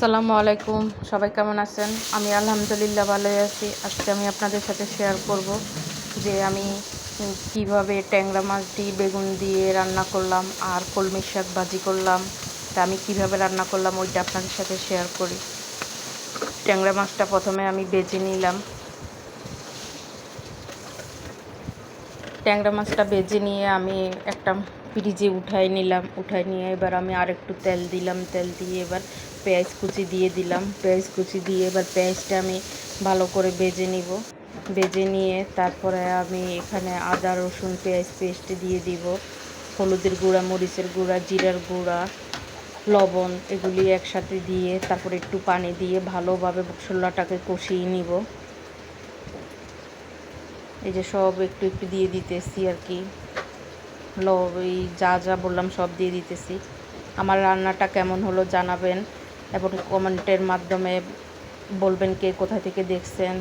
আসসালামু আলাইকুম। সবাই কেমন আছেন? আমি আলহামদুলিল্লাহ ভালোই আছি। আজকে আমি আপনাদের সাথে শেয়ার করব যে আমি কীভাবে ট্যাংরা মাছটি বেগুন দিয়ে রান্না করলাম, আর কলমি শাক ভাজি করলাম। তা আমি কীভাবে রান্না করলাম, ওইটা আপনাদের সাথে শেয়ার করি। ট্যাংরা মাছটা প্রথমে আমি বেজে নিলাম। ট্যাংরা মাছটা বেজে নিয়ে আমি একটা ফ্রিজে উঠাই নিলাম, উঠাই নিয়ে এবার আমি আর একটু তেল দিলাম, তেল দিয়ে এবার পেঁয়াজ কুচি দিয়ে দিলাম। পেঁয়াজ কুচি দিয়ে এবার পেঁয়াজটা আমি ভালো করে বেজে নিব। বেজে নিয়ে তারপরে আমি এখানে আদা, রসুন, পেঁয়াজ পেস্ট দিয়ে দিব। হলুদের গুঁড়া, মরিচের গুঁড়া, জিরার গুঁড়া, লবণ এগুলি একসাথে দিয়ে তারপরে একটু পানি দিয়ে ভালোভাবে মশলাটাকে কষিয়ে নিব। এই যে সব একটু একটু দিয়ে দিতেছি আর কি। লব এই যা যা বললাম সব দিয়ে দিতেছি। আমার রান্নাটা কেমন হলো জানাবেন এবং কমেন্টের মাধ্যমে বলবেন কে কোথা থেকে দেখছেন।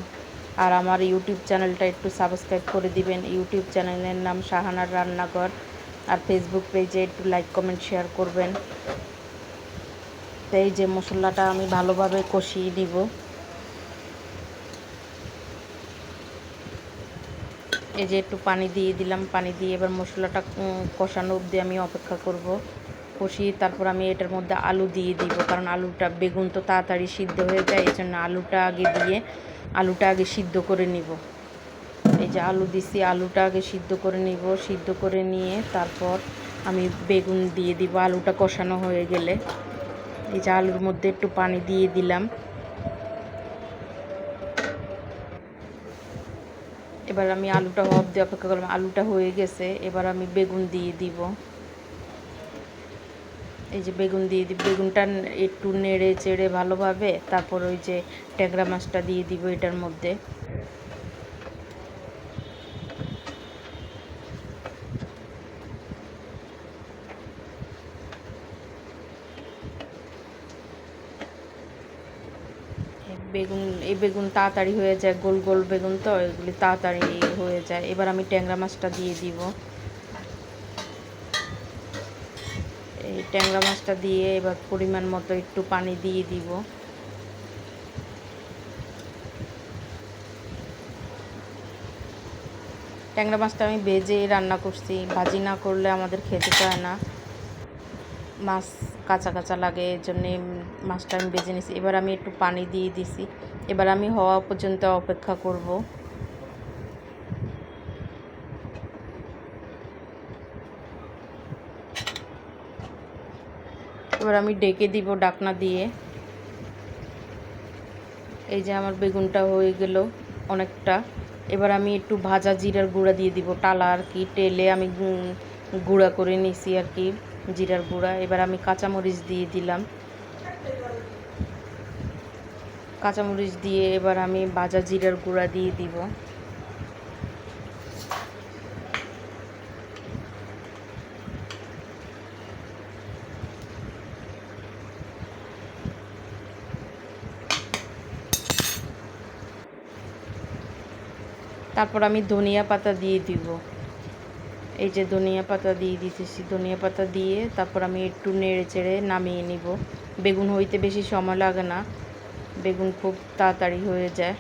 আর আমার ইউটিউব চ্যানেলটা একটু সাবস্ক্রাইব করে দিবেন। ইউটিউব চ্যানেলের নাম শাহানার রান্নাঘর। আর ফেসবুক পেজে একটু লাইক কমেন্ট শেয়ার করবেন। তো এই যে মশলাটা আমি ভালোভাবে কষিয়ে দিব এই যে একটু পানি দিয়ে দিলাম, পানি দিয়ে এবার মশলাটা কষানো অবধি আমি অপেক্ষা করব। কষিয়ে তারপর আমি এটার মধ্যে আলু দিয়ে দিব, কারণ আলুটা, বেগুন তো তাড়াতাড়ি সিদ্ধ হয়ে যায় এই জন্য আলুটা আগে দিয়ে আলুটা আগে সিদ্ধ করে নিব। এই যে আলু দিছি, আলুটা আগে সিদ্ধ করে নিব, সিদ্ধ করে নিয়ে তারপর আমি বেগুন দিয়ে দিব, আলুটা কষানো হয়ে গেলে। এই যে আলুর মধ্যে একটু পানি দিয়ে দিলাম। এবার আমি আলুটা হব দিয়ে অপেক্ষা করলাম। আলুটা হয়ে গেছে, এবার আমি বেগুন দিয়ে দিব। এই যে বেগুন দিয়ে দিব বেগুনটা একটু নেড়ে চেড়ে ভালোভাবে, তারপর ওই যে ট্যাংরা মাছটা দিয়ে দিব এটার মধ্যে। বেগুন, এই বেগুন তাড়াতাড়ি হয়ে যায়, গোল গোল বেগুন তো, এগুলি তাড়াতাড়ি হয়ে যায়। এবার আমি ট্যাংরা মাছটা দিয়ে দিব। এই ট্যাংরা মাছটা দিয়ে এবার পরিমাণ মতো একটু পানি দিয়ে দিব। ট্যাংরা মাছটা আমি ভেজে রান্না করছি। ভাজি না করলে আমাদের খেতে চায় না। মাছ কাঁচা কাঁচা লাগে এই জন্যে মাছটা আমি বেজে নিছি। এবার আমি একটু পানি দিয়ে দিছি। এবার আমি হওয়া পর্যন্ত অপেক্ষা করব। এবার আমি ডেকে দিব ডাকনা দিয়ে। এই যে আমার বেগুনটা হয়ে গেল অনেকটা। এবার আমি একটু ভাজা জিরার গুঁড়া দিয়ে দিব। টালা আর কি টেলে আমি গুঁড়া করে নিছি আর কি জিরার গুঁড়া। এবার আমি কাঁচামরিচ দিয়ে দিলাম। কাঁচামরিচ দিয়ে এবার আমি বাজা জিরার গুঁড়া দিয়ে দিব। তারপর আমি ধনিয়া পাতা দিয়ে দিব। এই যে ধনিয়া পাতা দিয়ে দিতেছি, ধনিয়া পাতা দিয়ে তারপর আমি একটু নেড়ে চেড়ে নামিয়ে নিব। বেগুন হইতে বেশি সময় লাগে না। বেগুন খুব তাড়াতাড়ি হয়ে যায়।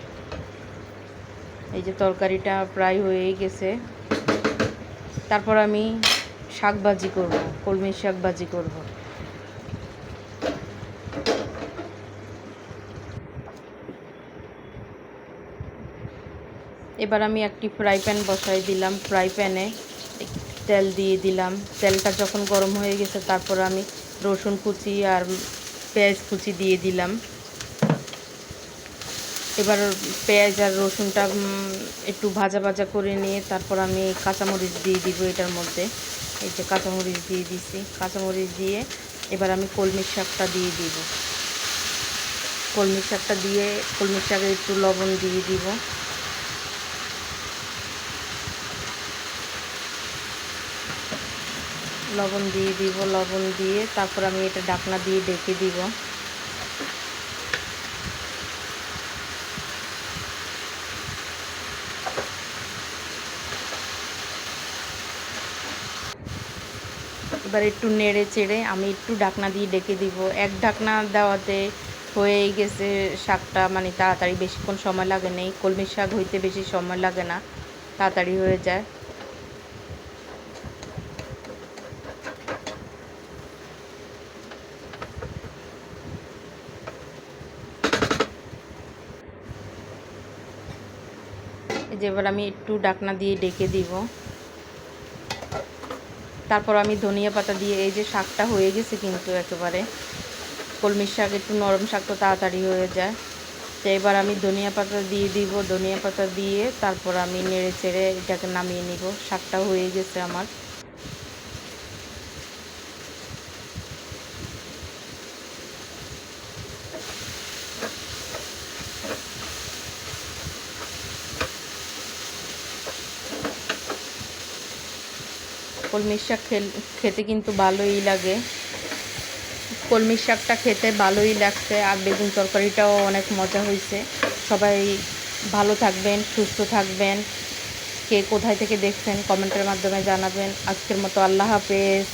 এই যে তরকারিটা প্রায় হয়েই গেছে। তারপর আমি শাক ভাজি করব, কলমির শাক ভাজি করব। এবার আমি একটি ফ্রাই প্যান বসাই দিলাম। ফ্রাই প্যানে তেল দিয়ে দিলাম। তেলটা যখন গরম হয়ে গেছে, তারপর আমি রসুন কুচি আর পেঁয়াজ কুচি দিয়ে দিলাম। এবার পেঁয়াজ আর রসুনটা একটু ভাজা ভাজা করে নিয়ে তারপর আমি কাঁচামরিচ দিয়ে দিব এটার মধ্যে। এই যে কাঁচামরিচ দিয়ে দিছি। কাঁচামরিচ দিয়ে এবার আমি কলমির শাকটা দিয়ে দিব। কলমির শাকটা দিয়ে কলমির শাকে একটু লবণ দিয়ে দিব। লবণ দিয়ে দিব, লবণ দিয়ে তারপর আমি এটা ঢাকনা দিয়ে ডেকে দিব। এবার একটু নেড়ে চেড়ে আমি একটু ঢাকনা দিয়ে ডেকে দিব। এক ঢাকনা দেওয়াতে হয়ে গেছে শাকটা মানে তাড়াতাড়ি বেশিক্ষণ সময় লাগে নেই। কলমির শাক হইতে বেশি সময় লাগে না, তাড়াতাড়ি হয়ে যায়। যে এবার আমি একটু ডাকনা দিয়ে ডেকে দিব। তারপর আমি ধনিয়া পাতা দিয়ে এই যে শাকটা হয়ে গেছে কিন্তু একেবারে। কলমির শাক একটু নরম শাক তো তাড়াতাড়ি হয়ে যায়। তো এবার আমি ধনিয়া পাতা দিয়ে দিব, ধনিয়া পাতা দিয়ে তারপর আমি নেড়ে চেড়ে এটাকে নামিয়ে নিব। শাকটা হয়ে গেছে আমার। কলমির শাক খেতে কিন্তু ভালোই লাগে। কলমির শাকটা খেতে ভালোই লাগছে আর বেগুন তরকারিটাও অনেক মজা হয়েছে। সবাই ভালো থাকবেন, সুস্থ থাকবেন। কে কোথায় থেকে দেখছেন কমেন্টের মাধ্যমে জানাবেন। আজকের মতো আল্লাহ হাফেজ।